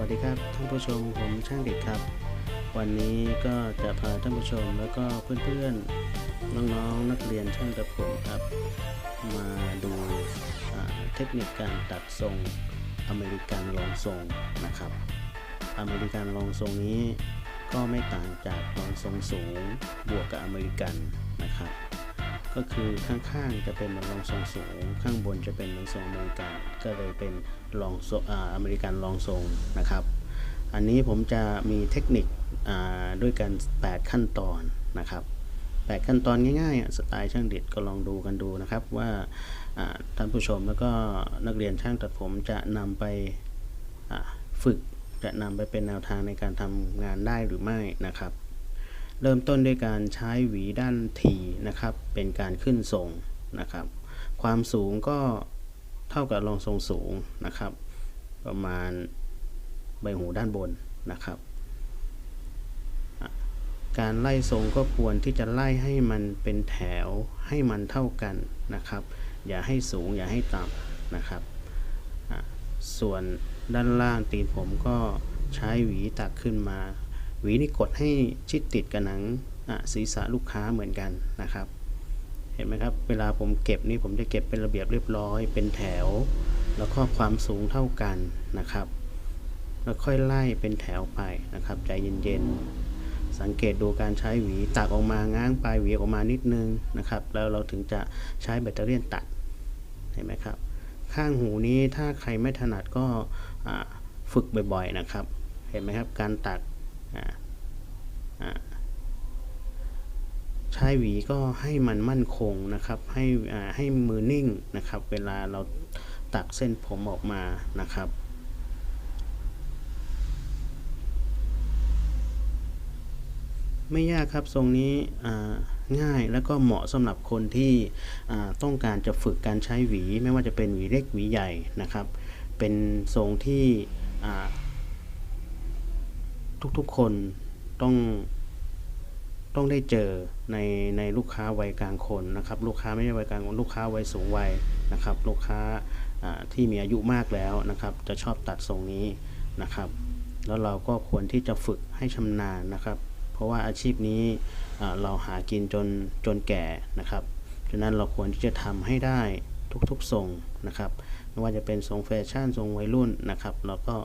วัสดีครับท่านผู้ชมผมช่างเด็กครับ วันนี้ก็จะพาท่านผู้ชมแล้วก็เพื่อนๆน้องๆนักเรียนช่างตัดผมครับ มาดูเทคนิคการตัดทรงอเมริกันรองทรงนะครับ อเมริกันรองทรงนี้ก็ไม่ต่างจากรองทรงสูงบวกกับอเมริกันนะครับ ก็คือข้างๆจะเป็นรองทรงสูง ข้างบนจะเป็นรองทรงอเมริกัน ก็เลยเป็นรองทรงอ่าอเมริกันรองทรงนะครับ อันนี้ผมจะมีเทคนิคอ่าด้วยกัน 8 ขั้นตอนนะครับ 8 ขั้นตอนง่ายๆ สไตล์ช่างเด็ดก็ลองดูกันดูนะครับว่าอ่าท่านผู้ชมแล้วก็นักเรียนช่างตัดผมจะนำไปอ่าฝึกจะนำไปเป็นแนวทางในการทำงานได้หรือไม่นะครับ เริ่มต้นด้วยการใช้หวีด้านทีนะครับ เป็นการขึ้นทรงนะครับ ความสูงก็เท่ากับรองทรงสูงนะครับ ประมาณใบหูด้านบนนะครับ การไล่ทรงก็ควรที่จะไล่ให้มันเป็นแถวให้มันเท่ากันนะครับ อย่าให้สูงอย่าให้ต่ำนะครับ ส่วนด้านล่างตีนผมก็ใช้หวีตักขึ้นมา วีนี่กดให้ชิดติดกับหนังศีรษะลูกค้าเหมือนกันนะครับ เห็นไหมครับ เวลาผมเก็บนี่ผมจะเก็บเป็นระเบียบเรียบร้อย เป็นแถว แล้วก็ความสูงเท่ากันนะครับ แล้วค่อยไล่เป็นแถวไปนะครับใจเย็นๆ สังเกตดูการใช้หวีตักออกมาง้างปลายหวีออกมานิดนึงนะครับ แล้วเราถึงจะใช้แบตเตอรี่ยนตัด เห็นไหมครับ ข้างหูนี้ถ้าใครไม่ถนัดก็ฝึกบ่อยๆนะครับ เห็นไหมครับ การตัก ใช้หวีก็ให้มันมั่นคงนะครับ ให้ให้มือนิ่งนะครับ เวลาเราตักเส้นผมออกมานะครับไม่ยากครับทรงนี้ง่ายแล้วก็เหมาะสำหรับคนที่ต้องการจะฝึกการใช้หวี ไม่ว่าจะเป็นหวีเล็กหวีใหญ่นะครับ เป็นทรงที่ ทุกๆ คนต้องต้องได้เจอในในลูกค้าวัยกลางคนนะครับ ลูกค้าไม่ใช่วัยกลางคนลูกค้าวัยสูงวัยนะครับ ลูกค้าที่มีอายุมากแล้วนะครับ จะชอบตัดทรงนี้นะครับ แล้วเราก็ควรที่จะฝึกให้ชำนาญนะครับ เพราะว่าอาชีพนี้เราหากินจนจนแก่นะครับฉะนั้นเราควรที่จะทำให้ได้ทุกๆทรงนะครับไม่ว่าจะเป็นทรงแฟชั่นทรงวัยรุ่นนะครับ เราก็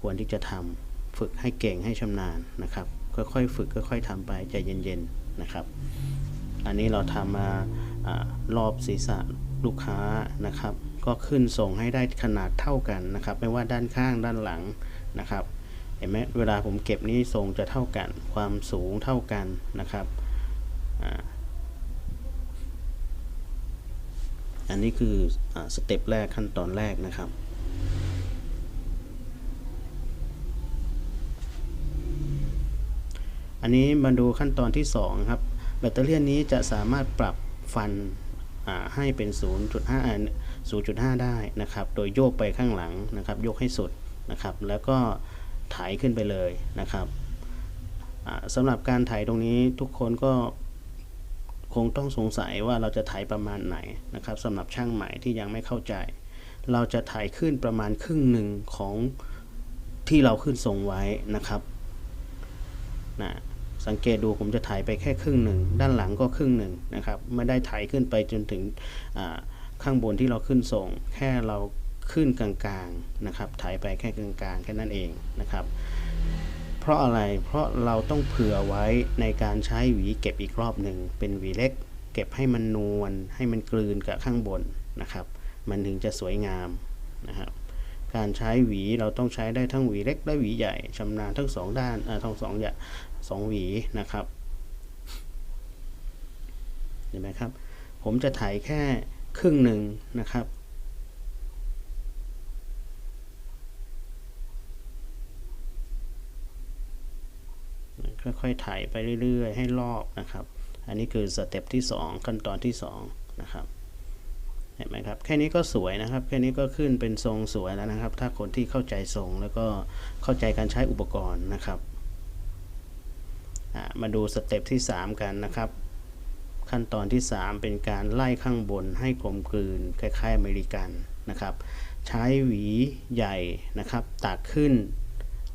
ควรที่จะทำ ฝึกให้เก่งให้ชำนาญนะครับ ค่อยๆฝึกค่อยๆทำไปใจเย็นๆนะครับ อันนี้เราทำมอารอบศีรษะลูกค้านะครับ ก็ขึ้นทรงให้ได้ขนาดเท่ากันนะครับ ไม่ว่าด้านข้างด้านหลังนะครับเห็นไหมเวลาผมเก็บนี่ทรงจะเท่ากัน ความสูงเท่ากันนะครับอันนี้คืออสเต็ปแรกขั้นตอนแรกนะครับ อันนี้มาดูขั้นตอนที่2ครับแบตเตอรี่นี้จะสามารถปรับฟันให้เป็น 0.5อ่า0.5 ได้นะครับ โดยโยกไปข้างหลังนะครับโยกให้สุดนะครับ แล้วก็ไถขึ้นไปเลยนะครับสำหรับการไถตรงนี้ทุกคนก็คงต้องสงสัยว่าเราจะไถประมาณไหนนะครับสำหรับช่างใหม่ที่ยังไม่เข้าใจ เราจะไถขึ้นประมาณครึ่งหนึ่งของที่เราขึ้นทรงไว้นะครับนะ สังเกตดูผมจะถ่ายไปแค่ครึ่งหนึ่ง ด้านหลังก็ครึ่งหนึ่งนะครับไม่ได้ถ่ายขึ้นไปจนถึงข้างบนที่เราขึ้นส่ง แค่เราขึ้นกลางๆนะครับถ่ายไปแค่กลางๆแค่นั้นเองนะครับ เพราะอะไรเพราะเราต้องเผื่อไว้ในการใช้หวีเก็บอีกรอบหนึ่งเป็นหวีเล็ก เก็บให้มันนวลให้มันกลืนกับข้างบนนะครับ มันถึงจะสวยงามนะครับ การใช้หวีเราต้องใช้ได้ทั้งหวีเล็กและหวีใหญ่ชำนาญทั้งสองด้านทั้งสองอย่างสองหวีนะครับเห็นไหมครับ ผมจะถ่ายแค่ครึ่งหนึ่งนะครับ ค่อยๆถ่ายไปเรื่อยๆ ให้รอบนะครับ อันนี้คือสเต็ปที่ 2 ขั้นตอนที่ 2 นะครับ เห็นไหมครับ แค่นี้ก็สวยนะครับ แค่นี้ก็ขึ้นเป็นทรงสวยแล้วนะครับ ถ้าคนที่เข้าใจทรงแล้วก็เข้าใจการใช้อุปกรณ์นะครับมาดูสเต็ปที่ 3 กันนะครับ ขั้นตอนที่ 3 เป็นการไล่ข้างบนให้กลมกลืนคล้ายๆอเมริกันนะครับ ใช้หวีใหญ่นะครับตักขึ้น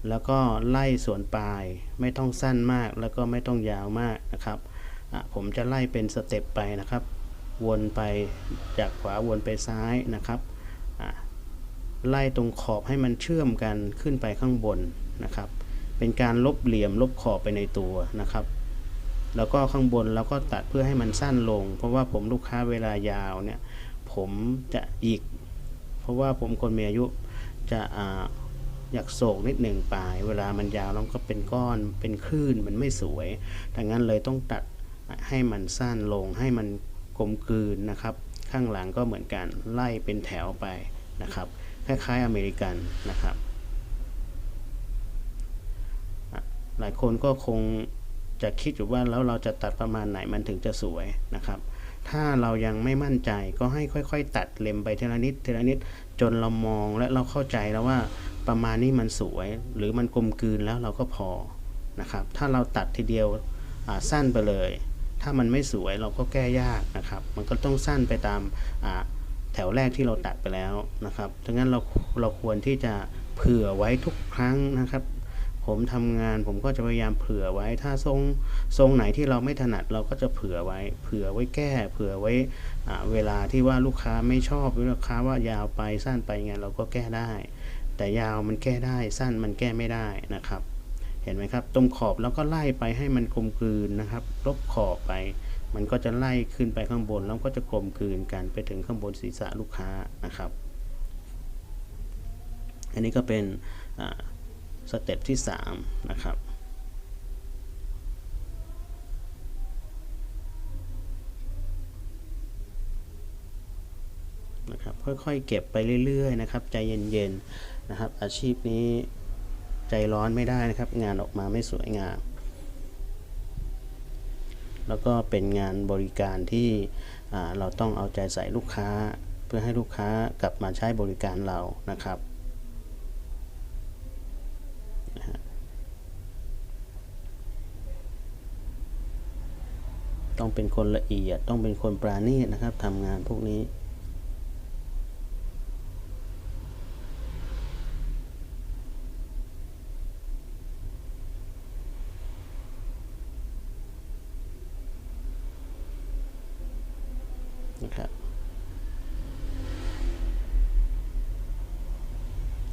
แล้วก็ไล่ส่วนปลายไม่ต้องสั้นมากแล้วก็ไม่ต้องยาวมากนะครับผมจะไล่เป็นสเต็ปไปนะครับ วนไปจากขวาวนไปซ้ายนะครับไล่ตรงขอบให้มันเชื่อมกันขึ้นไปข้างบนนะครับ เป็นการลบเหลี่ยมลบขอบไปในตัวนะครับ แล้วก็ข้างบนเราก็ตัดเพื่อให้มันสั้นลง เพราะว่าผมลูกค้าเวลายาวเนี่ยผมจะอีกเพราะว่าผมคนมีอายุจะออยากโศกนิดหนึ่งปลาย เวลามันยาวแล้วก็เป็นก้อนเป็นคลื่นมันไม่สวยดังนั้นเลยต้องตัดให้มันสั้นลงให้มัน กลมกลืนนะครับ ข้างหลังก็เหมือนกันไล่เป็นแถวไปนะครับ คล้ายๆอเมริกันนะครับ หลายคนก็คงจะคิดอยู่ว่าแล้วเราจะตัดประมาณไหนมันถึงจะสวยนะครับ ถ้าเรายังไม่มั่นใจก็ให้ค่อย ๆ ตัดเล็มไปทีละนิดทีละนิดจนเรามองและเราเข้าใจแล้วว่าประมาณนี้มันสวย หรือมันกลมกลืนแล้วเราก็พอนะครับ ถ้าเราตัดทีเดียวสั้นไปเลย ถ้ามันไม่สวยเราก็แก้ยากนะครับ มันก็ต้องสั้นไปตามแถวแรกที่เราตัดไปแล้วนะครับดังนั้นเราเราควรที่จะเผื่อไว้ทุกครั้งนะครับ ผมทำงานผมก็จะพยายามเผื่อไว้ ถ้าทรงทรงไหนที่เราไม่ถนัดเราก็จะเผื่อไว้ เผื่อไว้แก้ เผื่อไว้เวลาที่ว่าลูกค้าไม่ชอบหรือลูกค้าว่ายาวไปสั้นไปไงเราก็แก้ได้ แต่ยาวมันแก้ได้สั้นมันแก้ไม่ได้นะครับ เห็นไหมครับ ตรงขอบแล้วก็ไล่ไปให้มันกลมกลืนนะครับ ลบขอบไป มันก็จะไล่ขึ้นไปข้างบน แล้วก็จะกลมกลืนกันไปถึงข้างบนศีรษะลูกค้านะครับ อันนี้ก็เป็นสเต็ปที่ 3 นะครับนะครับค่อยๆ เก็บไปเรื่อยๆ นะครับ ใจเย็นๆ นะครับ อาชีพนี้ ใจร้อนไม่ได้นะครับ งานออกมาไม่สวยงาม แล้วก็เป็นงานบริการที่เราต้องเอาใจใส่ลูกค้า เพื่อให้ลูกค้ากลับมาใช้บริการเรานะครับต้องเป็นคนละเอียดต้องเป็นคนปราณีตนะครับทำงานพวกนี้ นะครับ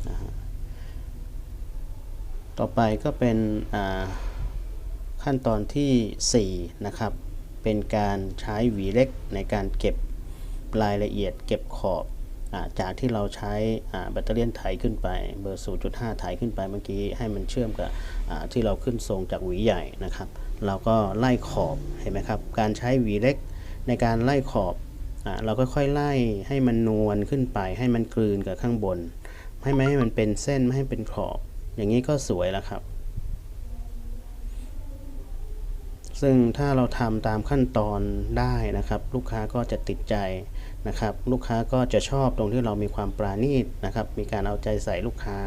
นะฮะต่อ ไปก็เป็นขั้นตอนที่ 4 นะครับ เป็นการใช้หวีเล็กในการเก็บรายละเอียดเก็บขอบอาจากที่เราใช้แบตเตอรี่ไถขึ้นไปเบอร์ 0.5 ไถขึ้นไปเมื่อกี้ให้มันเชื่อมกับที่เราขึ้นทรงจากหวีใหญ่นะครับ เราก็ไล่ขอบเห็นไหมครับ การใช้หวีเล็กในการไล่ขอบอเราค่อยๆไล่ให้มันนวลขึ้นไป ให้มันกลืนกับข้างบน ให้ไม่ให้มันเป็นเส้นไม่ให้เป็นขอบ อย่างนี้ก็สวยแล้วครับ ซึ่งถ้าเราทำตามขั้นตอนได้นะครับ ลูกค้าก็จะติดใจนะครับ ลูกค้าก็จะชอบตรงที่เรามีความปราณีตนะครับ มีการเอาใจใส่ลูกค้า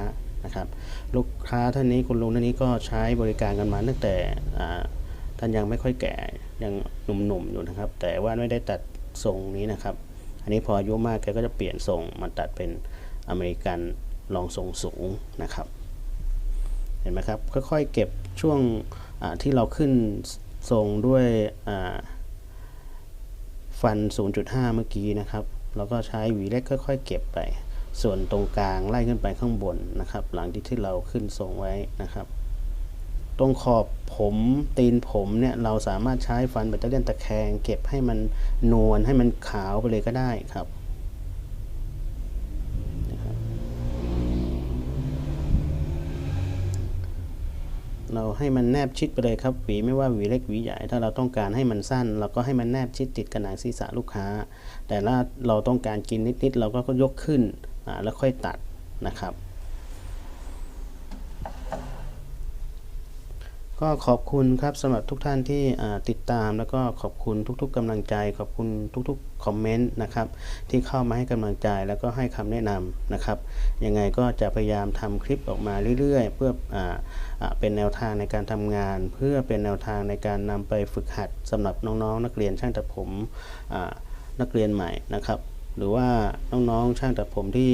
นะครับ ลูกค้าท่านนี้คุณลุงท่านนี้ก็ใช้บริการกันมาตั้งแต่ท่านยังไม่ค่อยแก่ยังหนุ่มๆอยู่นะครับ แต่ว่าไม่ได้ตัดทรงนี้นะครับ อันนี้พออายุมากแกก็จะเปลี่ยนทรงมาตัดเป็นอเมริกันรองทรงสูงนะครับ เห็นไหมครับ ค่อยๆเก็บช่วงที่เราขึ้นทรงด้วยฟัน 0.5 เมื่อกี้นะครับเราก็ใช้หวีเล็กค่อย ๆ เก็บไป ส่วนตรงกลางไล่ขึ้นไปข้างบนนะครับ หลังที่ที่เราขึ้นทรงไว้นะครับ ตรงขอบผมตีนผมเนี่ยเราสามารถใช้ฟันแบตเตอรี่ตะแคงเก็บให้มันนวลให้มันขาวไปเลยก็ได้ครับนะครับ เราให้มันแนบชิดไปเลยครับหวีไม่ว่าหวีเล็กหวีใหญ่ถ้าเราต้องการให้มันสั้น เราก็ให้มันแนบชิดติดกับหนังศีรษะลูกค้า แต่ถ้าเราต้องการกินนิดๆเราก็ยกขึ้นแล้วค่อยตัดนะครับ ก็ขอบคุณครับสำหรับทุกท่านที่ติดตามแล้วก็ขอบคุณทุกๆกำลังใจ ขอบคุณทุกๆ คอมเมนต์นะครับที่เข้ามาให้กำลังใจแล้วก็ให้คำแนะนำนะครับยังไงก็จะพยายามทำคลิปออกมาเรื่อยๆ เพื่ออเป็นแนวทางในการทำงาน เพื่อเป็นแนวทางในการนำไปฝึกหัดสำหรับน้องๆ นักเรียนช่างตัดผมนักเรียนใหม่นะครับ หรือว่าน้องๆช่างตัดผมที่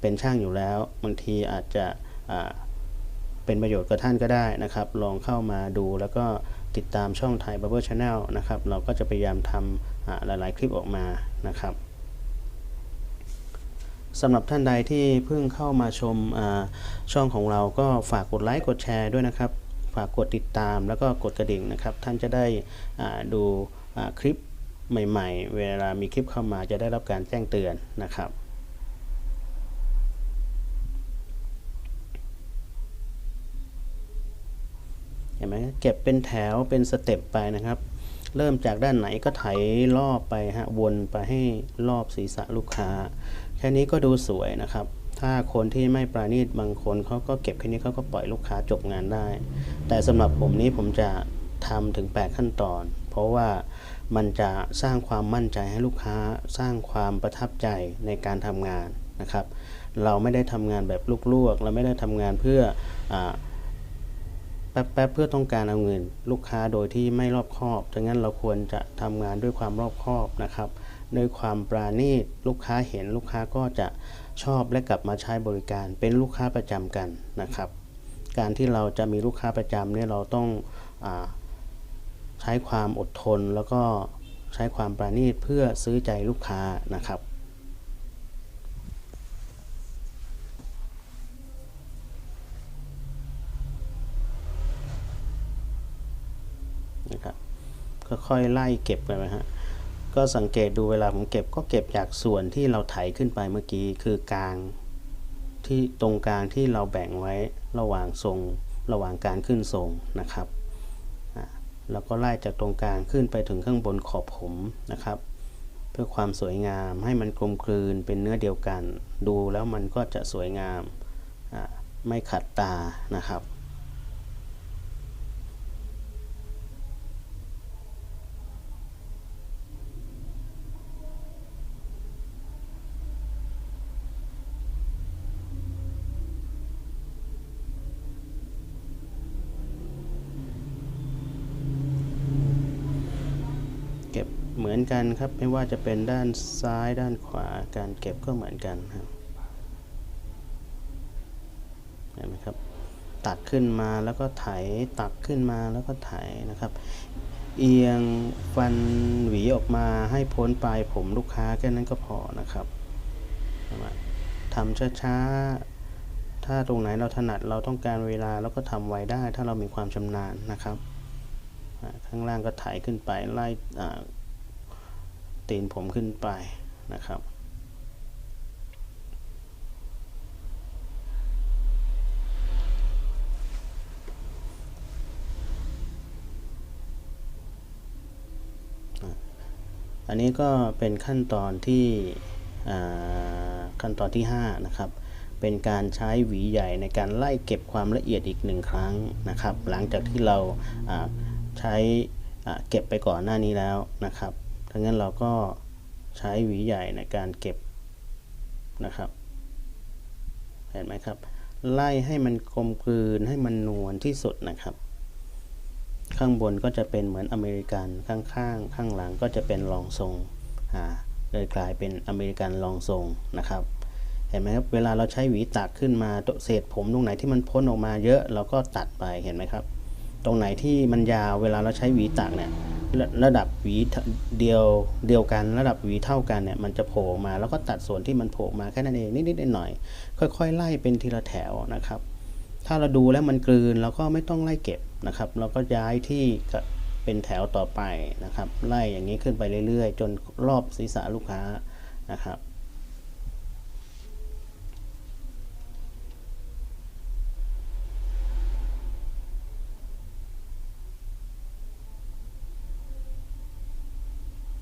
เป็นช่างอยู่แล้วบางทีอาจจะเป็นประโยชน์กับท่านก็ได้นะครับ ลองเข้ามาดูแล้วก็ ติดตามช่องไทย Barber Channel นะครับ เราก็จะพยายามทำหลาย ๆ คลิปออกมานะครับสำหรับท่านใดที่เพิ่งเข้ามาชมช่องของเราก็ฝากกดไลค์กดแชร์ด้วยนะครับ ฝากกดติดตามแล้วก็กดกระดิ่งนะครับ ท่านจะได้ดูคลิปใหม่ ๆ เวลามีคลิปเข้ามาจะได้รับการแจ้งเตือนนะครับ ห็นไหมเก็บเป็นแถวเป็นสเต็ปไปนะครับ เริ่มจากด้านไหนก็ไถรอบไปฮะวนไปให้รอบศีรษะลูกค้า แค่นี้ก็ดูสวยนะครับ ถ้าคนที่ไม่ปราณีตบางคนเขาก็เก็บแค่นี้เขาก็ปล่อยลูกค้าจบงานได้ แต่สำหรับผมนี้ผมจะทำถึง 8 ขั้นตอน เพราะว่ามันจะสร้างความมั่นใจให้ลูกค้าสร้างความประทับใจในการทำงานนะครับ เราไม่ได้ทำงานแบบลวกๆ เราไม่ได้ทำงานเพื่ออ แป๊บๆเพื่อต้องการเอาเงิน ลูกค้าโดยที่ไม่รอบคอบดังนั้นเราควรจะทำงานด้วยความรอบคอบนะครับด้วยความปราณีตลูกค้าเห็นลูกค้าก็จะชอบและกลับมาใช้บริการเป็นลูกค้าประจำกันนะครับ การที่เราจะมีลูกค้าประจำเนี่ยเราต้องอใช้ความอดทนแล้วก็ใช้ความปราณีตเพื่อซื้อใจลูกค้านะครับ ค่อยๆไล่เก็บไปนนะฮะก็สังเกตดูเวลาผมเก็บก็เก็บจากส่วนที่เราไถขึ้นไปเมื่อกี้คือกลางที่ตรงกลางที่เราแบ่งไว้ระหว่างทรงระหว่างการขึ้นทรงนะครับแล้วก็ไล่จากตรงกลางขึ้นไปถึงข้างบนขอบผมนะครับ เพื่อความสวยงามให้มันกลมกลืนเป็นเนื้อเดียวกัน ดูแล้วมันก็จะสวยงามไม่ขัดตานะครับ เก็บเหมือนกัน ครับ ไม่ว่าจะเป็นด้านซ้ายด้านขวาการเก็บก็เหมือนกันครับเห็นไหมครับ ตัดขึ้นมาแล้วก็ไถตักขึ้นมาแล้วก็ไถนะครับ เอียงฟันหวีออกมาให้พ้นปลายผมลูกค้าแค่นั้นก็พอนะครับทำช้าๆ ถ้าตรงไหนเราถนัดเราต้องการเวลาเราก็ทำไวได้ ถ้าเรามีความชำนาญนะครับ ข้างล่างก็ไถขึ้นไปไล่ ตีนผมขึ้นไปนะครับ อันนี้ก็เป็นขั้นตอนที่ขั้นตอนที่ 5 นะครับ เป็นการใช้หวีใหญ่ในการไล่เก็บความละเอียดอีกหนึ่งครั้งนะครับ หลังจากที่เราใช้เก็บไปก่อนหน้านี้แล้วนะครับ ดังนั้นเราก็ใช้หวีใหญ่ในการเก็บนะครับ เห็นไหมครับ ไล่ให้มันกลมกลืนให้มันนวลที่สุดนะครับ ข้างบนก็จะเป็นเหมือนอเมริกันข้างข้างข้างหลังก็จะเป็นรองทรงอ่าเลยกลายเป็นอเมริกันรองทรงนะครับ เห็นไหมครับ เวลาเราใช้หวีตักขึ้นมาตเศษผมตรงไหนที่มันพ้นออกมาเยอะเราก็ตัดไปเห็นไหมครับ ตรงไหนที่มันยาวเวลาเราใช้หวีตักเนี่ยระระดับหวีเดียวเดียวกันระดับหวีเท่ากันเนี่ยมันจะโผล่มาแล้วก็ตัดส่วนที่มันโผล่มาแค่นั้นเองนิดๆหน่อยๆค่อย ๆ ไล่เป็นทีละแถวนะครับ ถ้าเราดูแล้วมันกลืนเราก็ไม่ต้องไล่เก็บนะครับ เราก็ย้ายที่เป็นแถวต่อไปนะครับ ไล่อย่างนี้ขึ้นไปเรื่อยๆ จนรอบศีรษะลูกค้านะครับ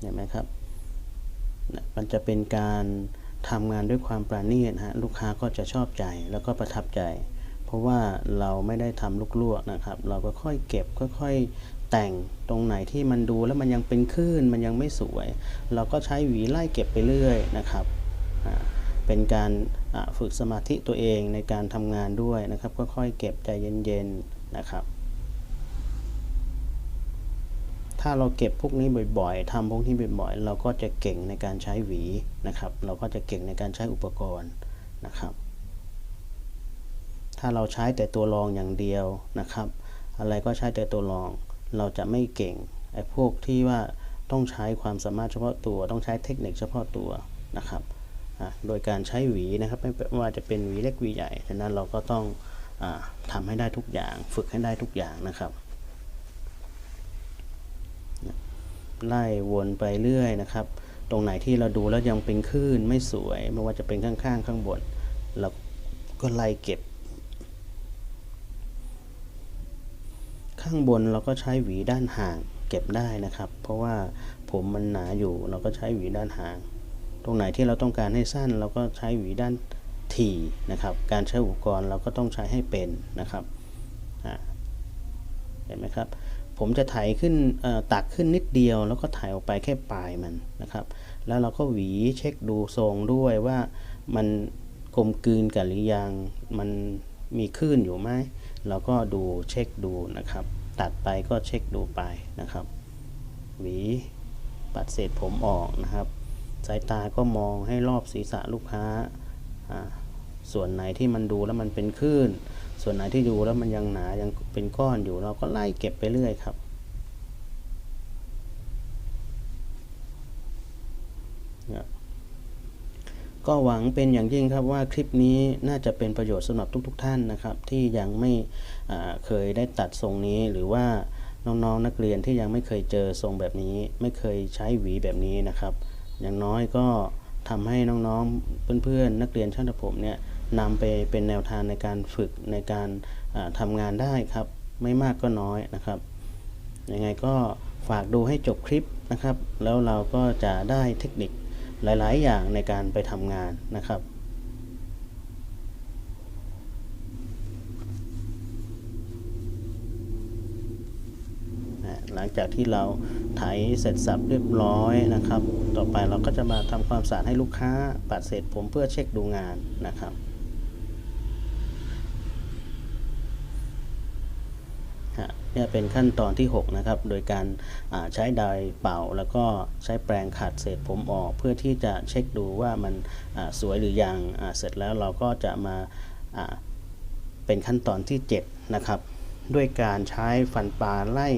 เห็นไหมครับ มันจะเป็นการทำงานด้วยความปราณีตนะฮะลูกค้าก็จะชอบใจแล้วก็ประทับใจ เพราะว่าเราไม่ได้ทำลูกลวกนะครับ เราก็ค่อยเก็บค่อยๆแต่งตรงไหนที่มันดูแล้วมันยังเป็นคลื่นมันยังไม่สวย เราก็ใช้หวีไล่เก็บไปเรื่อยนะครับเป็นการฝึกสมาธิตัวเองในการทำงานด้วยนะครับ ค่อยๆเก็บใจเย็นๆนะครับ ถ้าเราเก็บพวกนี้บ่อยๆทำพวกนี้บ่อยๆ เราก็จะเก่งในการใช้หวีนะครับ เราก็จะเก่งในการใช้อุปกรณ์นะครับ ถ้าเราใช้แต่ตัวรองอย่างเดียวนะครับ อะไรก็ใช้แต่ตัวรอง เราจะไม่เก่งไอ้พวกที่ว่าต้องใช้ความสามารถเฉพาะตัว ต้องใช้เทคนิคเฉพาะตัวนะครับโดยการใช้หวีนะครับไม่ว่าจะเป็นหวีเล็กหวีใหญ่ฉะนั้นเราก็ต้องอาทำให้ได้ทุกอย่าง ฝึกให้ได้ทุกอย่างนะครับ ไล่วนไปเรื่อยนะครับ ตรงไหนที่เราดูแล้วยังเป็นคลื่นไม่สวย ไม่ว่าจะเป็นข้างๆ ข้างบน เราก็ไล่เก็บ ข้างบนเราก็ใช้หวีด้านห่างเก็บได้นะครับ เพราะว่าผมมันหนาอยู่เราก็ใช้หวีด้านห่าง ตรงไหนที่เราต้องการให้สั้น เราก็ใช้หวีด้านถี่นะครับ การใช้อุปกรณ์เราก็ต้องใช้ให้เป็นนะครับ เห็นไหมครับ ผมจะไถขึ้นตักขึ้นนิดเดียว แล้วก็ถ่ายออกไปแค่ปลายมันนะครับ แล้วเราก็หวีเช็คดูทรงด้วยว่ามันกลมกลืนกันหรือยัง มันมีคลื่นอยู่ไหม เราก็ดูเช็คดูนะครับ ตัดไปก็เช็คดูไปนะครับ หวีปัดเศษผมออกนะครับ สายตาก็มองให้รอบศีรษะลูกค้า ส่วนไหนที่มันดูแล้วมันเป็นคลื่น ส่วนไหนที่ดูแล้วมันยังหนายังเป็นก้อนอยู่เราก็ไล่เก็บไปเรื่อยครับก็หวังเป็นอย่างยิ่งครับว่าคลิปนี้น่าจะเป็นประโยชน์สำหรับทุกๆทท่านนะครับ ที่ยังไม่เคยได้ตัดทรงนี้หรือว่าน้องๆนักเรียนที่ยังไม่เคยเจอทรงแบบนี้ ไม่เคยใช้หวีแบบนี้นะครับ อย่างน้อยก็ทำให้น้องๆเพื่อนๆนักเรียนช่างตัดผมเนี่ย นำไปเป็นแนวทางในการฝึกในการทำงานได้ครับ ไม่มากก็น้อยนะครับยังไงก็ฝากดูให้จบคลิปนะครับ แล้วเราก็จะได้เทคนิคหลาย ๆ อย่างในการไปทำงานนะครับหลังจากที่เราไถเสร็จสับเรียบร้อยนะครับ ต่อไปเราก็จะมาทำความสะอาดให้ลูกค้าปัดเศษผมเพื่อเช็คดูงานนะครับฮะ เนี่ยเป็นขั้นตอนที่ 6 นะครับ โดยการใช้ไดร์เป่า แล้วก็ใช้แปรงขัดเศษผมออก เพื่อที่จะเช็คดูว่ามันสวยหรือยังเสร็จแล้วเราก็จะมาเป็นขั้นตอนที่ 7 นะครับ ด้วยการใช้ฟันปลาไล่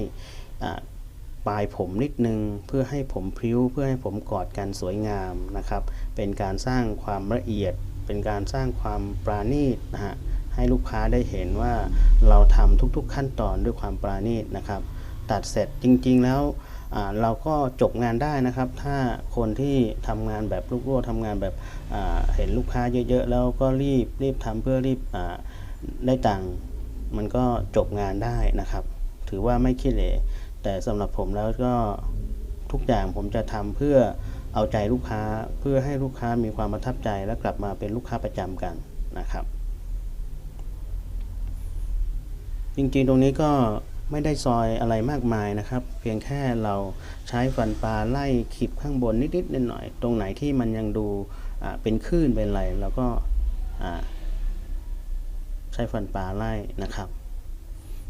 ปลายผมนิดนึง เพื่อให้ผมพริ้ว เพื่อให้ผมกอดกันสวยงามนะครับ เป็นการสร้างความละเอียด เป็นการสร้างความปราณีตนะฮะ ให้ลูกค้าได้เห็นว่าเราทำทุกๆขั้นตอนด้วยความปราณีตนะครับ ตัดเสร็จจริงๆแล้วเราก็จบงานได้นะครับ ถ้าคนที่ทำงานแบบลูกโลดทำงานแบบเห็นลูกค้าเยอะๆ แล้วก็รีบรีบทำเพื่อรีบได้ตังค์มันก็จบงานได้นะครับ ถือว่าไม่ขี้เหร่แต่สำหรับผมแล้วก็ทุกอย่างผมจะทำเพื่อเอาใจลูกค้าเพื่อให้ลูกค้ามีความประทับใจและกลับมาเป็นลูกค้าประจำกันนะครับ จริงๆ ตรงนี้ก็ไม่ได้ซอยอะไรมากมายนะครับ เพียงแค่เราใช้ฟันปลาไล่ขีบข้างบนนิดๆหน่อยๆตรงไหนที่มันยังดูเป็นคลื่นเป็นอะไรเราก็ใช้ฟันปลาไล่นะครับ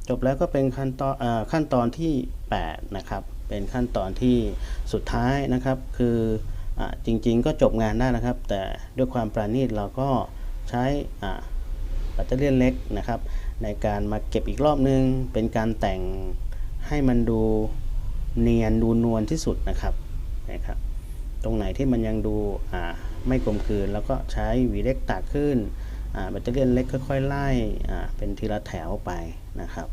จบแล้วก็เป็นขั้นตอนอขั้นตอนที่ 8 นะครับ เป็นขั้นตอนที่สุดท้ายนะครับ คืออจริงๆก็จบงานได้นะครับ แต่ด้วยความปราณีตเราก็ใช้แบตเตอรี่เล็กนะครับ ในการมาเก็บอีกรอบนึง เป็นการแต่งให้มันดูเนียนดูนวลที่สุดนะครับนะครับ ตรงไหนที่มันยังดูไม่กลมกลืน แล้วก็ใช้หวีเล็กตากขึ้นแบตเตอรี่เล็กค่อยๆไล่เป็นทีละแถวไปนะครับ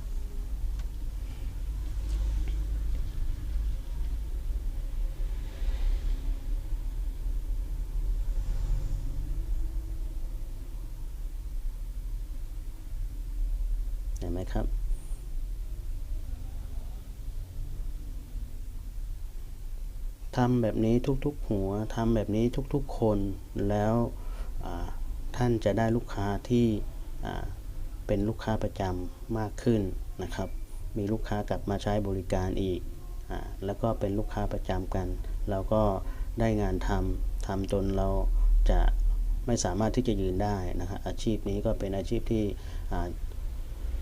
ไหมครับทำแบบนี้ทุกๆหัวทำแบบนี้ทุกๆคนแล้วท่านจะได้ลูกค้าที่เป็นลูกค้าประจำมากขึ้นนะครับ มีลูกค้ากลับมาใช้บริการอีกอแล้วก็เป็นลูกค้าประจำกัน เราก็ได้งานทำทำจนเราจะไม่สามารถที่จะยืนได้นะครับอาชีพนี้ก็เป็นอาชีพที่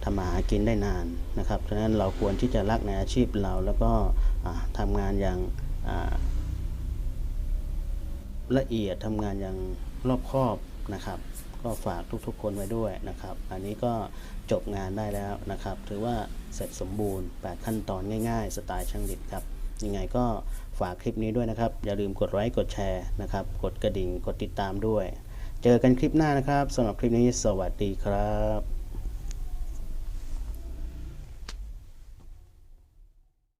ทำมาหากินได้นานนะครับฉะนั้นเราควรที่จะรักในอาชีพเราแล้วก็อ่าทำงานอย่างาละเอียดทำงานอย่างรอบคอบนะครับ ก็ฝากทุกๆคนไว้ด้วยนะครับ อันนี้ก็จบงานได้แล้วนะครับ ถือว่าเสร็จสมบูรณ์ 8 ขั้นตอนง่ายๆ สไตล์ช่างดิบครับยังไงก็ฝากคลิปนี้ด้วยนะครับ อย่าลืมกดไลค์กดแชร์นะครับ กดกระดิ่งกดติดตามด้วย เจอกันคลิปหน้านะครับสำหรับคลิปนี้สวัสดีครับ